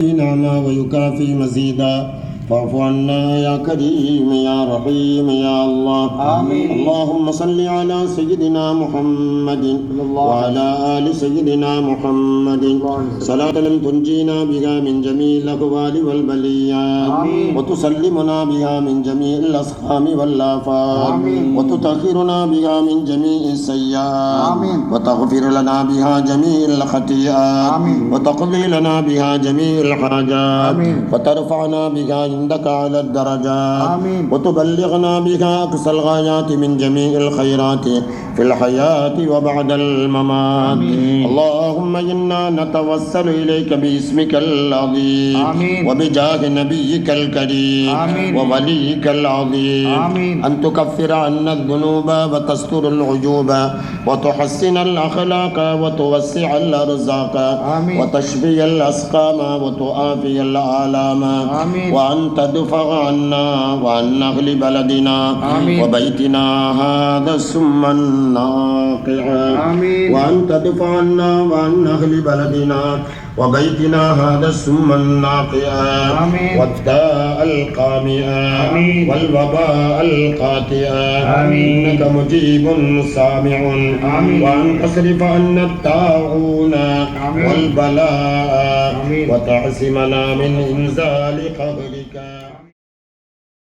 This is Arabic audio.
نامہ ویوکافی مزیدہ فاعف عنا يا كريم يا رحيم يا الله آمين. اللهم صل على سيدنا محمد وعلى آل سيدنا محمد صلاة لم تنجينا بها من جميع الأهوال والبليات. وتسلمنا بها من جميع الأسقام والآفات. وتطهرنا بها من جميع السيئات. وتغفر لنا بها جميع الخطيئات. وتقضي لنا بها جميع الحاجات. وترفعنا بها عندك على الدرجات آمين. وتبلغنا بها أقصى الغايات من جميع الخيرات في الحياة وبعد الممات آمين. اللهم إنا نتوسل إليك باسمك العظيم آمين. وبجاه نبيك الكريم آمين. ووليك العظيم آمين. أن تكفر عنا الذنوب وتستر العيوب وتحسن الأخلاق وتوسع الأرزاق آمين. وتشفي الأسقام وتعافي الآلام آمين. وأن تدفع عنا وعن أهل بلدنا آمين. وبيتنا هذا السم الناقع. وأن تدفع عنا وعن أهل بلدنا وبيتنا هذا السم الناقع آمين. القامع آمين. والوباء القاتع آمين. إنك مجيب سامع آمين. وأن تصرف عنا الطاعون. والبلاء. وتعصمنا من إنزال قبرك